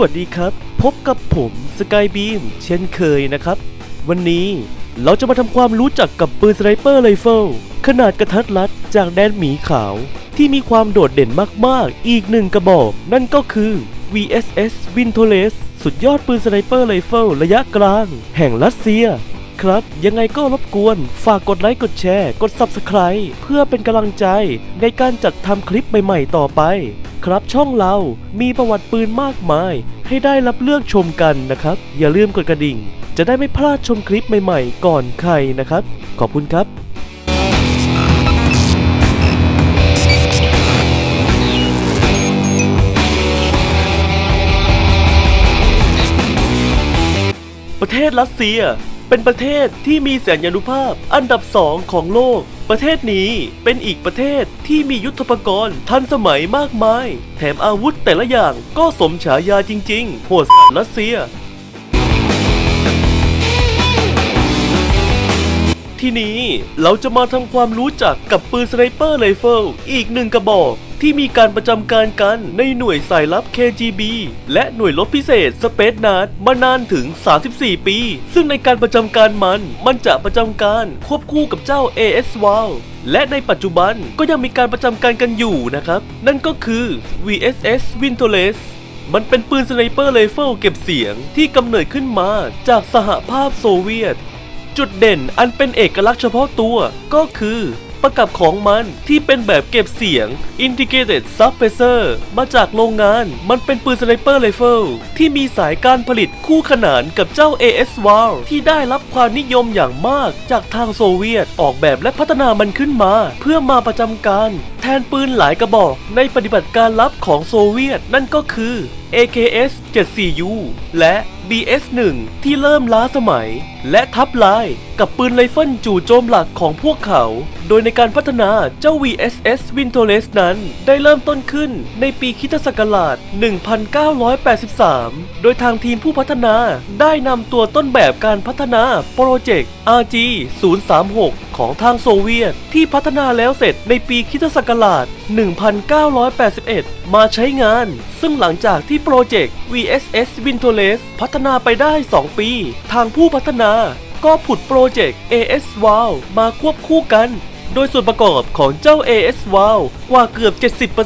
วัสดีครับ พบกับผมสกายบีมเช่นเคยนะครับ วันนี้เราจะมาทำความรู้จักกับปืนสไนเปอร์ไรเฟิลขนาดกระทัดรัดจากแดนหมีขาว ที่มีความโดดเด่นมากๆ อีกหนึ่งกระบอก นั่นก็คือ VSS w i n t o l e s สุดยอดปืนสไนเปอร์ไรเฟิลระยะกลาง แห่งรัสเซีย ครับ ยังไงก็รบกวน ฝากกดไลค์กดแชร์ กด Subscribe เพื่อเป็นกำลังใจในการจัดทำคลิปใหม่ๆต่อไป ครับช่องเรามีประวัติปืนมากมาย ให้ได้รับเลือกชมกันนะครับ อย่าลืมกดกระดิ่ง จะได้ไม่พลาดชมคลิปใหม่ๆ ก่อนใครนะครับ ขอบคุณครับประเทศรัสเซียเป็นประเทศที่มีแสนยานุภาพอันดับสองของโลก ประเทศนี้เป็นอีกประเทศที่มียุทธปกรณ์ทันสมัยมากมาย แถมอาวุธแต่ละอย่างก็สมฉายาจริงๆ โหดสัสรัสเซีย ที่นี้ เราจะมาทำความรู้จักกับปืนสไนเปอร์ไรเฟิลอีกหนึ่งกระบอกที่มีการประจำการกันในหน่วยสายลับ KGB และหน่วยรบพิเศษสเปซนาดมานานถึง 34 ปี ซึ่งในการประจำการมัน มันจะประจำการควบคู่กับเจ้า AS w a l และในปัจจุบันก็ยังมีการประจำการกันอยู่นะครับ นั่นก็คือ VSS w i n t o l e s มันเป็นปืนสไนเปอร์ไรเฟิลเก็บเสียงที่กำเนิดขึ้นมาจากสหภาพโซเวียต จุดเด่นอันเป็นเอกลักษณ์เฉพาะตัวก็คือประกับของมันที่เป็นแบบเก็บเสียง Integrated Suppressor มาจากโรงงานมันเป็นปืนสไนเปอร์ไรเฟิลที่มีสายการผลิตคู่ขนานกับเจ้า AS w a l ที่ได้รับความนิยมอย่างมากจากทางโซเวียตออกแบบและพัฒนามันขึ้นมา เพื่อมาประจำการ แทนปืนหลายกระบอกในปฏิบัติการลับของโซเวียตนั่นก็คือ AKS 74U และ BS1 ที่เริ่มล้าสมัย และทับลายกับปืนไรเฟิลจู่โจมหลักของพวกเขา โดยในการพัฒนาเจ้า VSS w i n t o l e s นั้นได้เริ่มต้นขึ้นในปีคิตศักราช 1983 โดยทางทีมผู้พัฒนาได้นำตัวต้นแบบการพัฒนาโปรเจกต์ RG 036ของทางโซเวียต ที่พัฒนาแล้วเสร็จในปีคิตศักราช 1981 มาใช้งาน ซึ่งหลังจากที่โปรเจกต์ VSS w i n t o l e s พัฒนาไปได้ 2 ปี ทางผู้พัฒนาก็ผุดโปรเจกต์ AS w o w มาควบคู่กัน โดยส่วนประกอบของเจ้า AS w o w กว่าเกือบ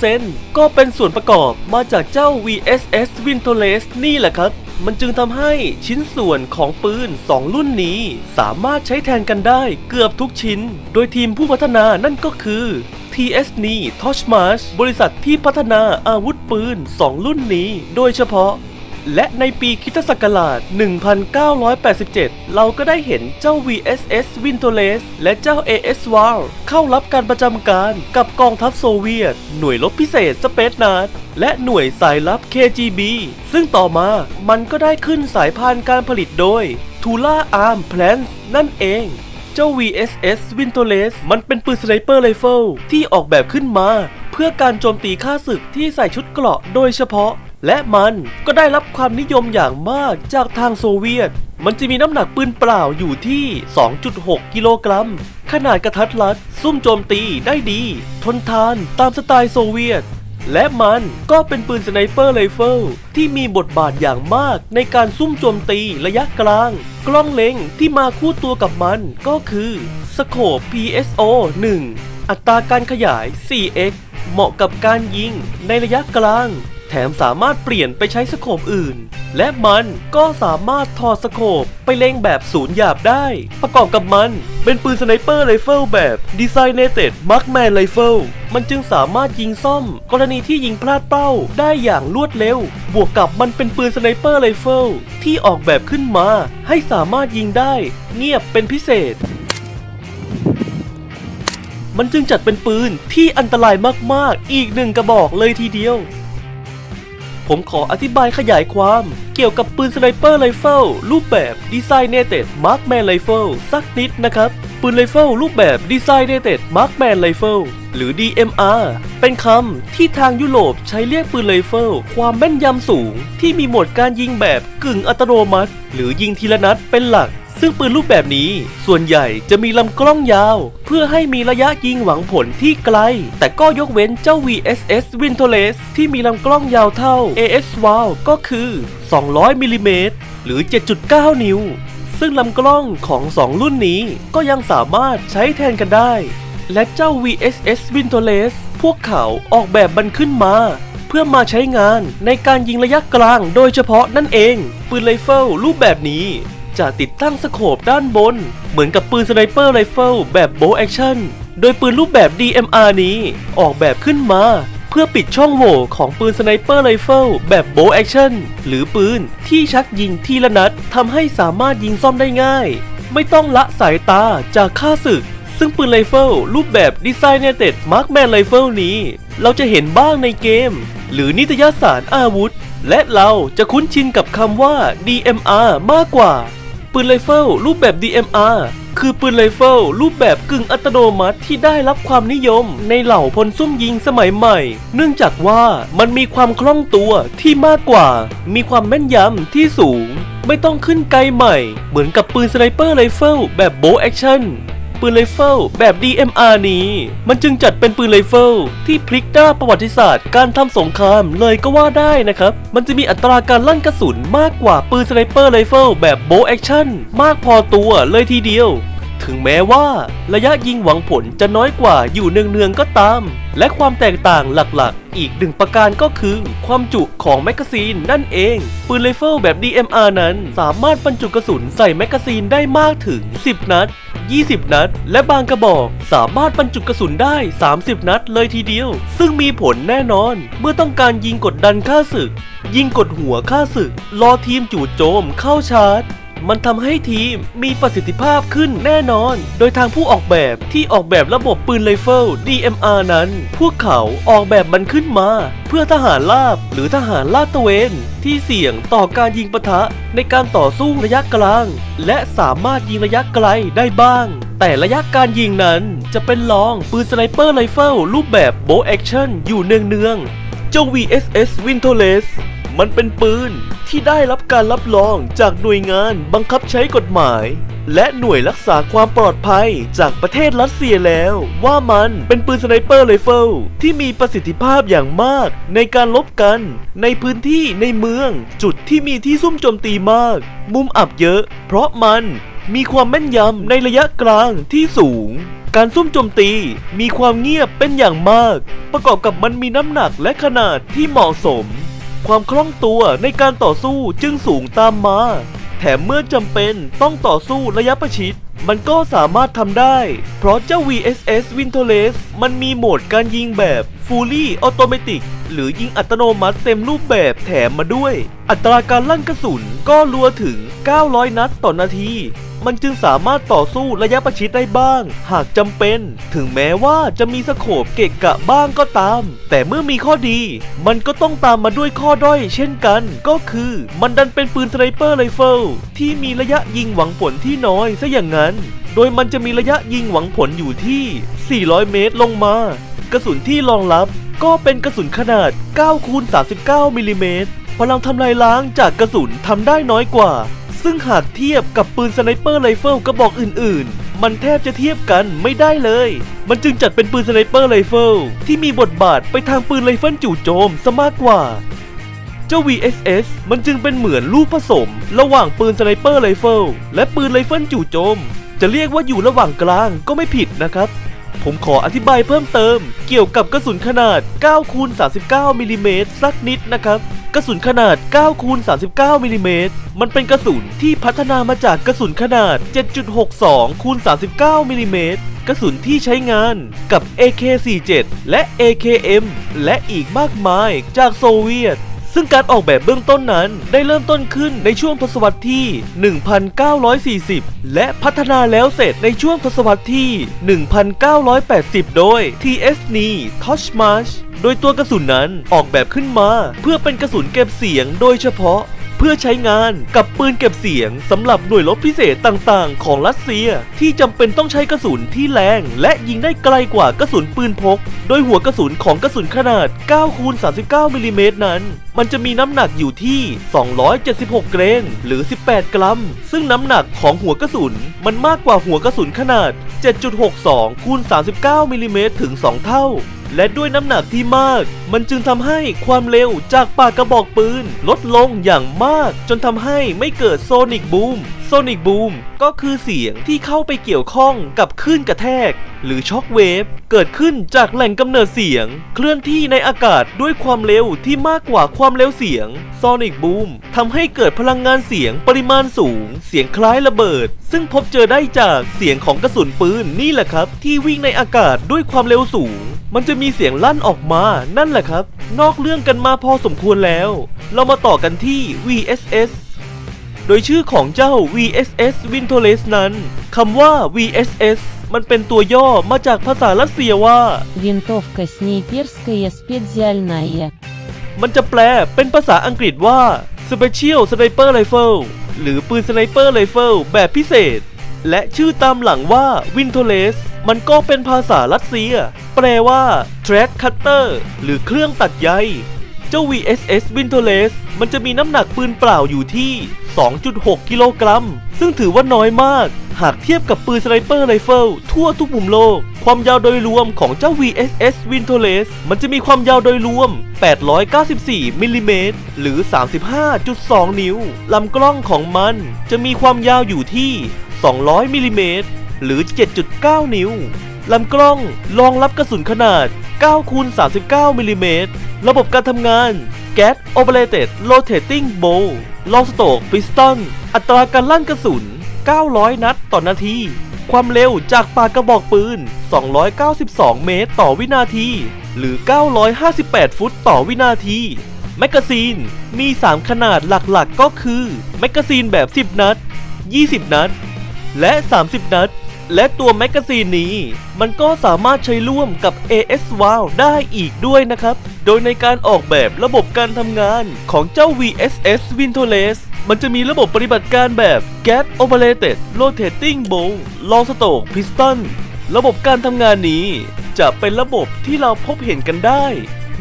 70%ก็เป็นส่วนประกอบมาจากเจ้า VSS w i n t o l e s นี่แหละครับ มันจึงทำให้ชิ้นส่วนของปืน 2 รุ่นนี้ สามารถใช้แทนกันได้เกือบทุกชิ้น โดยทีมผู้พัฒนานั่นก็คือ TSN Toshmarsh บริษัทที่พัฒนาอาวุธปืน 2 รุ่นนี้ โดยเฉพาะ และในปีคริสตศักราช 1987 เราก็ได้เห็นเจ้า VSS w i n t o l e s และเจ้า AS w a l เข้ารับการประจำการกับกองทัพโซเวียต หน่วยรบพิเศษสเปซนาดและหน่วยสายลับ KGB ซึ่งต่อมามันก็ได้ขึ้นสายพานการผลิตโดย Tula Arm Plants นั่นเองเจ้า VSS w i n t o l e s มันเป็นปืนสไนเปอร์ไรเฟิลที่ออกแบบขึ้นมา เพื่อการโจมตีฆ่าศึกที่ใส่ชุดเกราะโดยเฉพาะ และมันก็ได้รับความนิยมอย่างมากจากทางโซเวียต มันจะมีน้ำหนักปืนเปล่าอยู่ที่ 2.6 กิโลกรัม ขนาดกระทัดรัด ซุ่มโจมตีได้ดี ทนทานตามสไตล์โซเวียต และมันก็เป็นปืนสไนเปอร์ไรเฟิลที่มีบทบาทอย่างมากในการซุ่มโจมตีระยะกลาง กล้องเล็งที่มาคู่ตัวกับมันก็คือสโคป PSO 1 อัตราการขยาย 4x เหมาะกับการยิงในระยะกลาง แถมสามารถเปลี่ยนไปใช้สโคปอื่น และมันก็สามารถถอดสโคปไปเล็งแบบศูนย์หยาบได้ ประกอบกับมันเป็นปืนสไนเปอร์ไรเฟิลแบบ Designated Markman Rifle มันจึงสามารถยิงซ่อม กรณีที่ยิงพลาดเป้าได้อย่างรวดเร็ว บวกกับมันเป็นปืนสไนเปอร์ไรเฟิลที่ออกแบบขึ้นมา ให้สามารถยิงได้ เงียบเป็นพิเศษมันจึงจัดเป็นปืนที่อันตรายมาก ๆ อีกหนึ่งกระบอกเลยทีเดียว ผมขออธิบายขยายความเกี่ยวกับปืนสไนเปอร์ไรเฟิลรูปแบบ Designated Markman Rifle สักนิดนะครับ ปืนไรเฟิลรูปแบบ Designated Markman Rifle หรือ DMR เป็นคำที่ทางยุโรปใช้เรียกปืนไรเฟิลความแม่นยำสูง ที่มีโหมดการยิงแบบกึ่งอัตโนมัติ หรือยิงทีละนัดเป็นหลัก ซึ่งปืนรูปแบบนี้ส่วนใหญ่จะมีลำกล้องยาว เพื่อให้มีระยะยิงหวังผลที่ไกล แต่ก็ยกเว้นเจ้า VSS w i n t o l e s ที่มีลำกล้องยาวเท่า AS w o w ก็คือ 200มิลลิเมตรหรือ 7.9 นิ้ว ซึ่งลำกล้องของ 2 รุ่นนี้ก็ยังสามารถใช้แทนกันได้ และเจ้า VSS w i n t o l e s พวกเขาออกแบบมันขึ้นมาเพื่อมาใช้งานในการยิงระยะกลางโดยเฉพาะนั่นเอง ปืนไรเฟิลรูปแบบนี้ จะติดตั้งสโคปด้านบน เหมือนกับปืนสไนเปอร์ไรเฟิลแบบโบแอคชั่น โดยปืนรูปแบบ DMR นี้ออกแบบขึ้นมา เพื่อปิดช่องโหว่ของปืนสไนเปอร์ไรเฟิลแบบโบแอคชั่น หรือปืนที่ชักยิงทีละนัดทำให้สามารถยิงซ่อมได้ง่าย ไม่ต้องละสายตาจากค่าศึกซึ่งปืนไรเฟิลรูปแบบ Designated Markman Rifle นี้ เราจะเห็นบ้างในเกม หรือนิตยสารอาวุธ และเราจะคุ้นชินกับคำว่า DMR มากกว่า ปืนไรเฟิลรูปแบบ DMR คือปืนไรเฟิลรูปแบบกึ่งอัตโนมัติที่ได้รับความนิยม ในเหล่าพลซุ่มยิงสมัยใหม่ เนื่องจากว่ามันมีความคล่องตัวที่มากกว่า มีความแม่นยำที่สูง ไม่ต้องขึ้นไกลใหม่ เหมือนกับปืนสไนเปอร์ไรเฟิลแบบโบแอคชั่น ปืนไรเฟิลแบบ DMR นี้ มันจึงจัดเป็นปืนไรเฟิลที่พลิกด้าประวัติศาสตร์การทำสงครามเลยก็ว่าได้นะครับ มันจะมีอัตราการลั่นกระสุนมากกว่าปืนสไนเปอร์ไรเฟิลแบบโบแอคชั่นมากพอตัวเลยทีเดียว ถึงแม้ว่า ระยะยิงหวังผลจะน้อยกว่าอยู่เนืองๆก็ตาม และความแตกต่างหลักๆ อีกหนึ่งประการก็คือ ความจุของแมกกาซีนนั่นเอง ปืนไรเฟิลแบบ DMR นั้นสามารถบรรจุกระสุนใส่แมกกาซีนได้มากถึง 10 นัด 20 นัด และบางกระบอกสามารถบรรจุกระสุนได้ 30 นัดเลยทีเดียว ซึ่งมีผลแน่นอน เมื่อต้องการยิงกดดันค่าศึก ยิงกดหัวค่าศึก รอทีมจู่โจมเข้าชาร์จ มันทำให้ทีมมีประสิทธิภาพขึ้นแน่นอน โดยทางผู้ออกแบบที่ออกแบบระบบปืนไรเฟิล DMR นั้น พวกเขาออกแบบมันขึ้นมา เพื่อทหารราบหรือทหารลาดตระเวน ที่เสี่ยงต่อการยิงปะทะในการต่อสู้ระยะกลาง และสามารถยิงระยะไกลได้บ้าง แต่ระยะการยิงนั้นจะเป็นรองปืนสไนเปอร์ไรเฟิลรูปแบบโบแอคชั่นอยู่เนืองๆเจ้า VSS w i n t o l e s มันเป็นปืนที่ได้รับการรับรองจากหน่วยงานบังคับใช้กฎหมาย และหน่วยรักษาความปลอดภัยจากประเทศรัสเซียแล้ว ว่ามันเป็นปืนสไนเปอร์ไรเฟิลที่มีประสิทธิภาพอย่างมาก ในการลบกัน ในพื้นที่ในเมือง จุดที่มีที่ซุ่มโจมตีมาก มุมอับเยอะ เพราะมันมีความแม่นยำในระยะกลางที่สูง การซุ่มโจมตีมีความเงียบเป็นอย่างมาก ประกอบกับมันมีน้ำหนักและขนาดที่เหมาะสม ความคล่องตัวในการต่อสู้จึงสูงตามมา แถมเมื่อจำเป็นต้องต่อสู้ระยะประชิด มันก็สามารถทำได้ เพราะเจ้า VSS w i n t o l e s มันมีโหมดการยิงแบบ Fully Automatic หรือยิงอัตโนมัติเต็มรูปแบบแถมมาด้วย อัตราการลั่นกระสุนก็รัวถึง 900 นัดต่อนาที มันจึงสามารถต่อสู้ระยะประชิดได้บ้าง หากจำเป็น ถึงแม้ว่าจะมีสโคปเกะกะบ้างก็ตาม แต่เมื่อมีข้อดี มันก็ต้องตามมาด้วยข้อด้อย เช่นกัน ก็คือมันดันเป็นปืนสไนเปอร์ไรเฟิลที่มีระยะยิงหวังผลที่น้อยซะอย่างนั้น โดยมันจะมีระยะยิงหวังผลอยู่ที่ 400 เมตรลงมา กระสุนที่รองรับก็เป็นกระสุนขนาด9คูณ39มิลลิเมตรพลังทำลายล้างจากกระสุนทำได้น้อยกว่า ซึ่งหากเทียบกับปืนสไนเปอร์ไรเฟิลกระบอกอื่นๆ มันแทบจะเทียบกันไม่ได้เลย มันจึงจัดเป็นปืนสไนเปอร์ไรเฟิลที่มีบทบาทไปทางปืนไรเฟิลจู่โจมซะมากกว่า เจ้า VSS มันจึงเป็นเหมือนลูกผสม ระหว่างปืนสไนเปอร์ไรเฟิลและปืนไรเฟิลจู่โจม จะเรียกว่าอยู่ระหว่างกลางก็ไม่ผิดนะครับผมขออธิบายเพิ่มเติม เกี่ยวกับกระสุนขนาด 9 คูณ 39 มิลลิเมตรสักนิดนะครับ กระสุนขนาด 9 คูณ 39 มิลลิเมตร มันเป็นกระสุนที่พัฒนามาจากกระสุนขนาด 7.62 คูณ 39 มิลลิเมตร กระสุนที่ใช้งานกับ AK-47 และ AKM และอีกมากมายจากโซเวียต ซึ่งการออกแบบเบื้องต้นนั้นได้เริ่มต้นขึ้นในช่วงทศวรรษที่ 1940 และพัฒนาแล้วเสร็จในช่วงทศวรรษที่ 1980 โดย TSN Toshmash โดยตัวกระสุนนั้นออกแบบขึ้นมา เพื่อเป็นกระสุนเก็บเสียงโดยเฉพาะเพื่อใช้งานกับปืนเก็บเสียงสำหรับหน่วยรบพิเศษต่างๆ ของรัสเซียที่จำเป็นต้องใช้กระสุนที่แรงและยิงได้ไกลกว่ากระสุนปืนพก โดยหัวกระสุนของกระสุนขนาด 9 คูณ 39 มิลลิเมตรนั้น มันจะมีน้ำหนักอยู่ที่ 276 เกรนหรือ 18 กรัม ซึ่งน้ำหนักของหัวกระสุนมันมากกว่าหัวกระสุนขนาด 7.62 คูณ 39 มิลลิเมตรถึง 2 เท่า และด้วยน้ำหนักที่มาก มันจึงทำให้ความเร็วจากปากกระบอกปืน ลดลงอย่างมาก จนทำให้ไม่เกิดโซนิกบูม โซนิกบูมก็คือเสียงที่เข้าไปเกี่ยวข้องกับคลื่นกระแทก หรือช็อคเวฟเกิดขึ้นจากแหล่งกำเนิดเสียง เคลื่อนที่ในอากาศด้วยความเร็วที่มากกว่าความเร็วเสียงโซนิกบูมทำให้เกิดพลังงานเสียงปริมาณสูง เสียงคล้ายระเบิด ซึ่งพบเจอได้จากเสียงของกระสุนปืนนี่แหละครับ ที่วิ่งในอากาศด้วยความเร็วสูง มันจะมีเสียงลั่นออกมานั่นแหละครับ นอกเรื่องกันมาพอสมควรแล้ว เรามาต่อกันที่ VSS โดยชื่อของเจ้า VSS w i n t o l e s นั้นคำว่า VSS มันเป็นตัวย่อมาจากภาษารัสเซียว่า Винтовка снайперская специальная. มันจะแปลเป็นภาษาอังกฤษว่า Special Sniper Rifle หรือปืนสไนเปอร์ไรเฟิลแบบพิเศษ และชื่อตามหลังว่า w i n t o l e s มันก็เป็นภาษารัสเซีย แปลว่า Track Cutter หรือเครื่องตัดใย เจ้า VSS w i n t o l e s มันจะมีน้ำหนักปืนเปล่าอยู่ที่ 2.6 กิโลกรัม ซึ่งถือว่าน้อยมาก หากเทียบกับปืนสไนเปอร์ไรเฟิลทั่วทุกมุมโลก ความยาวโดยรวมของเจ้า VSS w i n t o l e s มันจะมีความยาวโดยรวม 894มิลลิเมตรหรือ 35.2 นิ้ว ลำกล้องของมันจะมีความยาวอยู่ที่ 200มิลลิเมตรหรือ 7.9 นิ้ว ลำกล้องรองรับกระสุนขนาด 9 คูณ 39 มิลลิเมตร ระบบการทำงาน Gas Operated Rotating Bow ลองสโตกพิสตันอัตราการลั่นกระสุน 900 นัดต่อนาที ความเร็วจากปากกระบอกปืน 292 เมตรต่อวินาที หรือ 958 ฟุตต่อวินาที แมกกาซีน มี 3 ขนาดหลักๆก็คือ แมกกาซีนแบบ 10 นัด 20 นัด และ 30 นัด และตัวแมกกาซีนนี้ มันก็สามารถใช้ร่วมกับ AS w o w ได้อีกด้วยนะครับ โดยในการออกแบบระบบการทำงานของเจ้า VSS w i n t o l e s มันจะมีระบบปฏิบัติการแบบ Gas Operated Rotating Bow Long Stroke Piston ระบบการทำงานนี้ จะเป็นระบบที่เราพบเห็นกันได้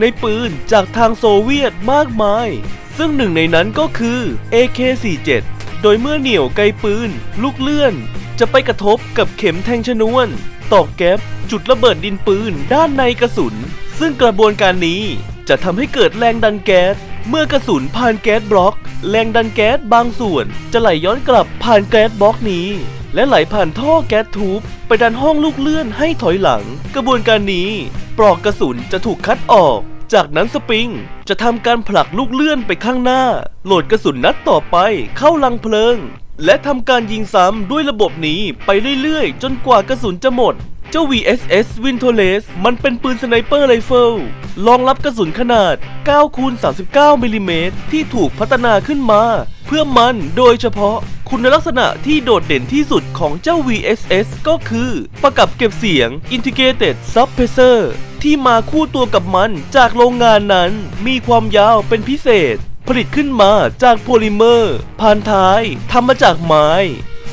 ในปืนจากทางโซเวียตมากมาย ซึ่งหนึ่งในนั้นก็คือ AK-47 โดยเมื่อเหนี่ยวไกปืน ลูกเลื่อน จะไปกระทบกับเข็มแทงชนวน ตอกแก๊ปจุดระเบิดดินปืนด้านในกระสุน ซึ่งกระบวนการนี้จะทำให้เกิดแรงดันแก๊ส เมื่อกระสุนผ่านแก๊สบล็อก แรงดันแก๊สบางส่วน จะไหลย้อนกลับผ่านแก๊สบล็อกนี้ และไหลผ่านท่อแก๊สทูบไปดันห้องลูกเลื่อนให้ถอยหลัง กระบวนการนี้ปลอกกระสุนจะถูกคัดออก จากนั้นสปริงจะทำการผลักลูกเลื่อนไปข้างหน้า โหลดกระสุนนัดต่อไปเข้าลังเพลิง และทำการยิงซ้ำด้วยระบบนี้ไปเรื่อยๆ จนกว่ากระสุนจะหมด เจ้า VSS w i n t o l e s มันเป็นปืนสไนเปอร์ไรเฟิลรองรับกระสุนขนาด 9 คูณ 39 มิลลิเมตรที่ถูกพัฒนาขึ้นมา เพื่อมันโดยเฉพาะคุณลักษณะที่โดดเด่นที่สุดของเจ้า VSS ก็คือ ประกับเก็บเสียง Integrated Suppressor ที่มาคู่ตัวกับมันจากโรงงานนั้นมีความยาวเป็นพิเศษ ผลิตขึ้นมาจากโพลิเมอร์พานท้ายทำมาจากไม้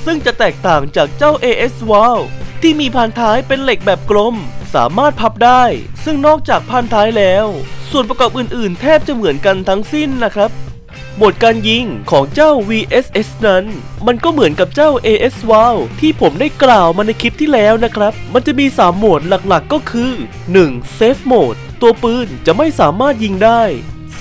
ซึ่งจะแตกต่างจากเจ้า AS w o w ที่มีพานท้ายเป็นเหล็กแบบกลม สามารถพับได้ ซึ่งนอกจากพานท้ายแล้ว ส่วนประกอบอื่นๆ แทบจะเหมือนกันทั้งสิ้นนะครับโหมดการยิงของเจ้า VSS นั้น มันก็เหมือนกับเจ้า AS w o w ที่ผมได้กล่าวมาในคลิปที่แล้วนะครับ มันจะมี 3 โหมดหลักๆก็คือ 1. Safe Mode ตัวปืนจะไม่สามารถยิงได้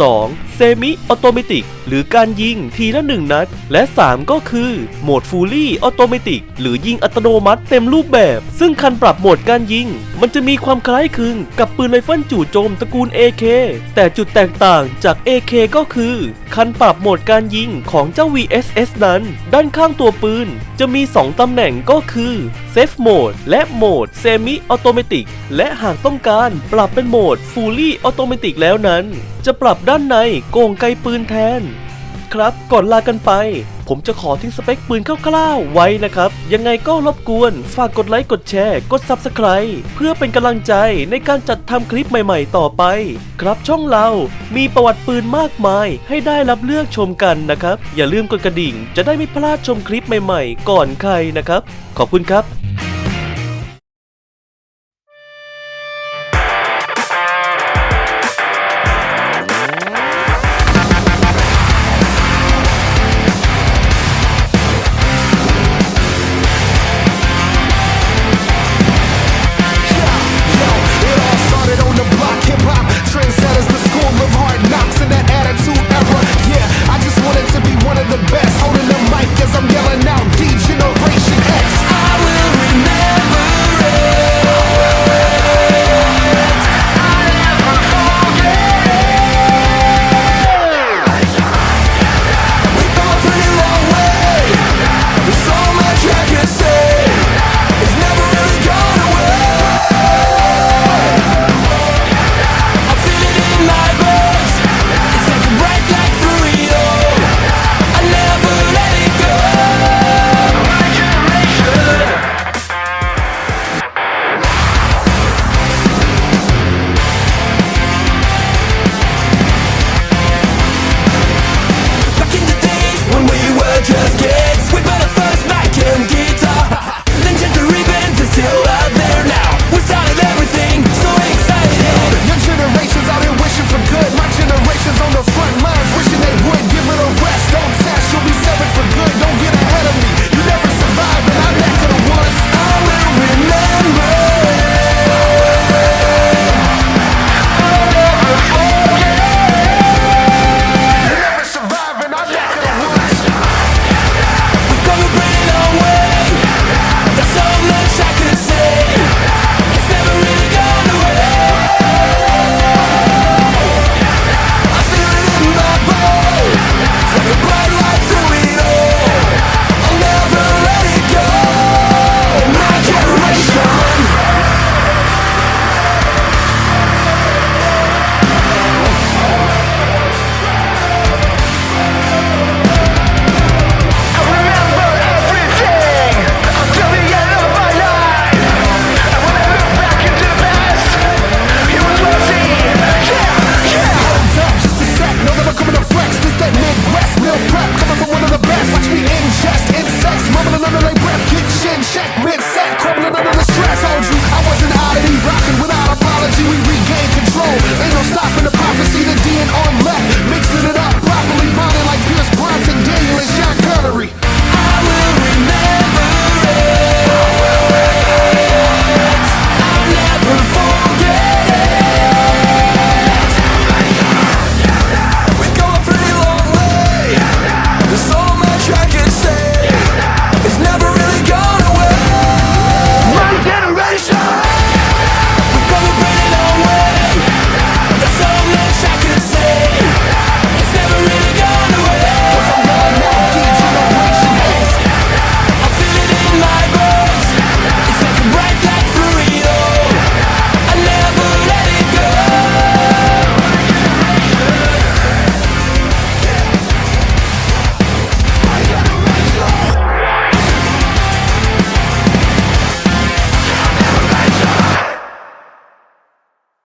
2. Semi Automatic หรือการยิงทีละ 1 นัด และ 3 ก็คือโหมด Fully Automatic หรือยิงอัตโนมัติเต็มรูปแบบ ซึ่งคันปรับโหมดการยิง มันจะมีความคล้ายคลึงกับปืนไรเฟิลจู่โจมตระกูล AK แต่จุดแตกต่างจาก AK ก็คือ คันปรับโหมดการยิงของเจ้า VSS นั้น ด้านข้างตัวปืน จะมี 2 ตำแหน่งก็คือ Safe Mode และโหมด Semi Automatic และหากต้องการปรับเป็นโหมด Fully Automatic แล้วนั้น จะปรับด้านในโกงไกปืนแทน ครับก่อนลากันไป ผมจะขอทิ้งสเปคปืนคร่าวๆไว้นะครับ ยังไงก็รบกวน ฝากกดไลค์กดแชร์ กด Subscribe เพื่อเป็นกำลังใจในการจัดทำคลิปใหม่ๆต่อไป ครับช่องเรามีประวัติปืนมากมาย ให้ได้รับเลือกชมกันนะครับ อย่าลืมกดกระดิ่ง จะได้ไม่พลาดชมคลิปใหม่ๆ ก่อนใครนะครับ ขอบคุณครับ